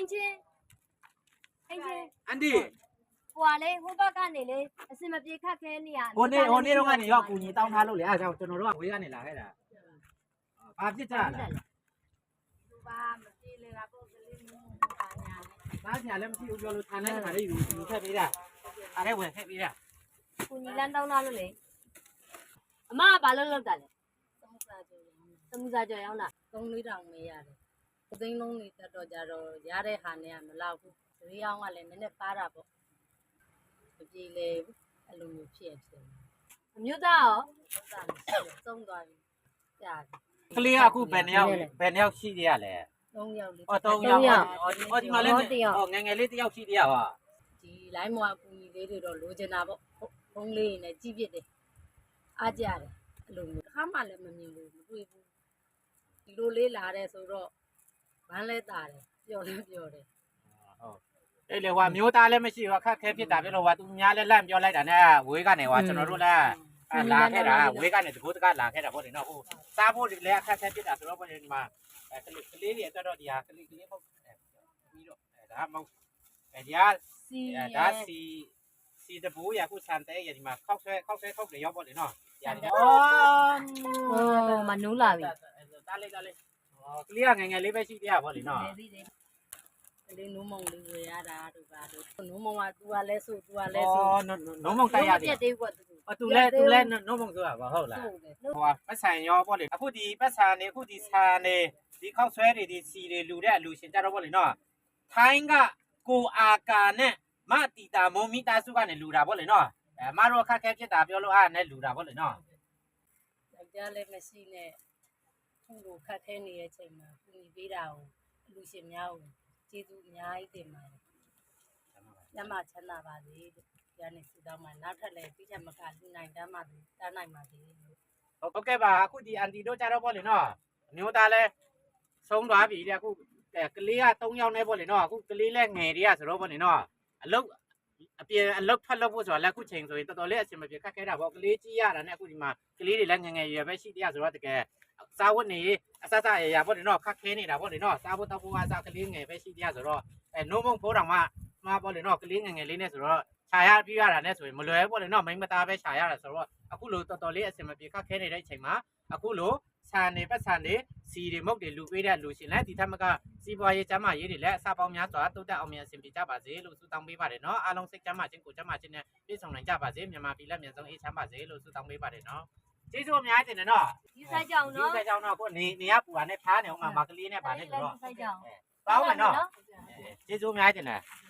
အိမ်ချင်းအိမ်ချင်းအန်ဒီဟိုကလေဟိုဘက်ကနေလေအစင်မပြေခတ်ခဲနေရဟိုနေ့ဟိုနေ့တော့ကနေရောက်ကူညီတောင်းထားလို့လေအဲဒါကြောင့်ကျွန်တော်တို့ကဝေးကနေလာခဲ့တာဘာဖြစ်ကြလားသူပါမပြေလေကပုတ်ကလေးမျိုးပါညာလေဘာညာလည်းမရှိဘူးပြောလို့ထိုင်နေတဲ့ခါလေးယူယူထည့်ပေးတာအားလည်းဝင်ထည့်ပေးတာကိုညီလန်းတောင်းလာလို့လေအမကဘာလို့လောက်တာလဲသုံးစားကြရောင်းသမှုစားကြော်ရောက်လာသုံးလေးတောင်မေးရတယ်။ သိန်းလုံးလေးတက်တော့ကြတော့ရတဲ့ဟာနဲ့ကမလောက်ဘူး။ဈေးအောင်ကလည်းနည်းနည်းပါတာပေါ့။မပြေလေဘူး။အဲ့လိုမျိုးဖြစ်ဖြစ်အမျိုးသားရော။သုံးစားမရှိသုံးသွားပြီ။ကြားတယ်ကလေးကအခုဘယ်နှစ်ယောက်ဘယ်နှစ်ယောက်ရှိသေးရလဲ။သုံးယောက်လေးအော်3ယောက်အော်ဒီအော်ဒီမှာလည်းအော်ငငယ်လေးတစ်ယောက်ရှိသေးရပါဒီလိုင်းမောအကူကြီးလေးတွေတော့လိုချင်တာပေါ့။ဘုံလေးနဲ့ကြီးပြစ်တယ်။အားကြတယ်။အဲ့လိုမျိုးတစ်ခါမှလည်းမမြင်ဘူးမတွေ့ဘူး။ဒီလိုလေးလာတယ်ဆိုတော့ ဘန်းလဲတာတယ်။ပျော်လဲပျော်တယ်ဟုတ်အဲ့လေဟိုမျိုးသားလည်းမရှိဘူးအခက်ခဲဖြစ်တာပြလို့ဟိုသူများလည်းလန့်ပြောလိုက်တာနဲ့ဝေးကနေဟိုကျွန်တော်တို့လည်းလာခဲ့တာဝေးကနေတကူတကလာခဲ့တာပေါ့လေနော်ဟိုစားဖို့လည်းအခက်ခဲဖြစ်တာဆိုတော့ပေါ့လေဒီမှာကလေးကလေးတွေအတွက်တော့ဒီဟာကလေးကလေးပေါ့ပြီးတော့ဒါမှမဟုတ်အဲဒီဟာ။စီအဲဒါစီစီတဘူရခုစံတဲ့ရဒီမှာခောက်ဆွဲခောက်ဆွဲခောက်လေရောက်ပေါ့လေနော်ရတယ်အော်ဟိုမနိုးလာပြီတားလေးတားလေး ဟောကလေးကငငယ်လေးပဲရှိသေးရပေါ့လေနော် လေသေးတယ်ကလေးနိုးမုံလေးဝယ်ရတာတို့ပါတို့နိုးမုံက तू ကလဲဆို तू ကလဲဆို အော်နော်မုံတိုက်ရတယ် ပြက်သေးကွာ तू အော်သူလဲသူလဲနော်မုံဆိုတာပါဟုတ်လား ဆိုတယ် ဟိုပတ်ဆံရောပေါ့လေအခုဒီပတ်ဆံနေအခုဒီဆန်နေဒီခောက်ဆွဲတွေဒီစီတွေလူတဲ့အလူရှင်ကြတော့ပေါ့လေနော်ထိုင်းကကိုအာကာနဲ့မတီတာမုံမိသားစုကနေလူတာပေါ့လေနော်အဲမတို့အခက်ခဲဖြစ်တာပြောလို့အားနဲ့လူတာပေါ့လေနော် ယောက်ျားလည်းမရှိနဲ့ သူ့ကိုခတ်ခဲနေတဲ့အချိန်မှာကူညီပေးတာကိုအလူရှင်များကိုကျေးဇူးအများကြီးတင်ပါတယ်ညမချမ်းသာပါစေလို့ဒီကနေစူတောင်းမှာနောက်ထပ်လည်းပြည့်ချက်မကလူနိုင်တမ်းပါစေတန်းနိုင်ပါစေလို့ဟုတ်ကဲ့ပါအခုဒီအန်တီတို့ကြတော့ပေါ့လေနော်အမျိုးသားလဲဆုံးသွားပြီတဲ့အခုအဲကလေးက3ယောက်နဲ့ပေါ့လေနော်အခုကလေးလဲငယ်တွေကဆိုတော့ပေါ့လေနော်အလုတ်အပြင်အလုတ်ထွက်လို့ဖို့ဆိုတာလက်ခုချိန်ဆိုရင်တော်တော်လေးအဆင်မပြေခက်ခဲတာပေါ့ကလေးကြီးရတာနဲ့အခုဒီမှာကလေးတွေလည်းငယ်ငယ်ရွယ်ပဲရှိသေးရဆိုတော့တကယ် စားဝတ်နေအဆဆရရပေါ့လေနော်ခက်ခဲနေတာပေါ့လေနော်စားဖို့တောက်ဖို့အစားကလေးငယ်ပဲရှိသေးရဆိုတော့အဲနိုးမုံဖိုးတောင်မှမှာပေါ့လေနော်ကလေးငယ်ငယ်လေးနဲ့ဆိုတော့ခြာရပြရတာနဲ့ဆိုရင်မလွယ်ဘူးပေါ့လေနော်မိန်းမသားပဲခြာရတာဆိုတော့အခုလိုတော်တော်လေးအဆင်မပြေခက်ခဲနေတဲ့အချိန်မှာအခုလိုဆန်နေပတ်ဆန်နေစီတွေမုတ်တွေလူပေးတဲ့လူရှင်လည်းဒီထက်မကစီးပွားရေးကျမ်းမာရေးတွေလည်းအစားပေါင်းများစွာတိုးတက်အောင်မြင်အဆင်ပြေကြပါစေလို့ဆုတောင်းပေးပါတယ်နော်အားလုံးစိတ်ကျမ်းမာခြင်းကိုယ်ကျမ်းမာခြင်းနဲ့ပြည့်စုံနိုင်ကြပါစေမြန်မာပြည်လက်မြန်ဆုံးအေးချမ်းပါစေလို့ဆုတောင်းပေးပါတယ်နော် ကျေးဇူးအများကြီးတင်တယ်နော်ဒီဆိုင်ကြောင်ဒီနော်ကကြောင်တော့ကိုနေနေရပူတာနဲ့ဖားနေအောင်မှာမကလေးနဲ့ပါနေဆိုတော့ဆိုင်ကြောင် ပေါင်းမယ်နော်ကျေးဇူးအများကြီးတင်တယ်ကျ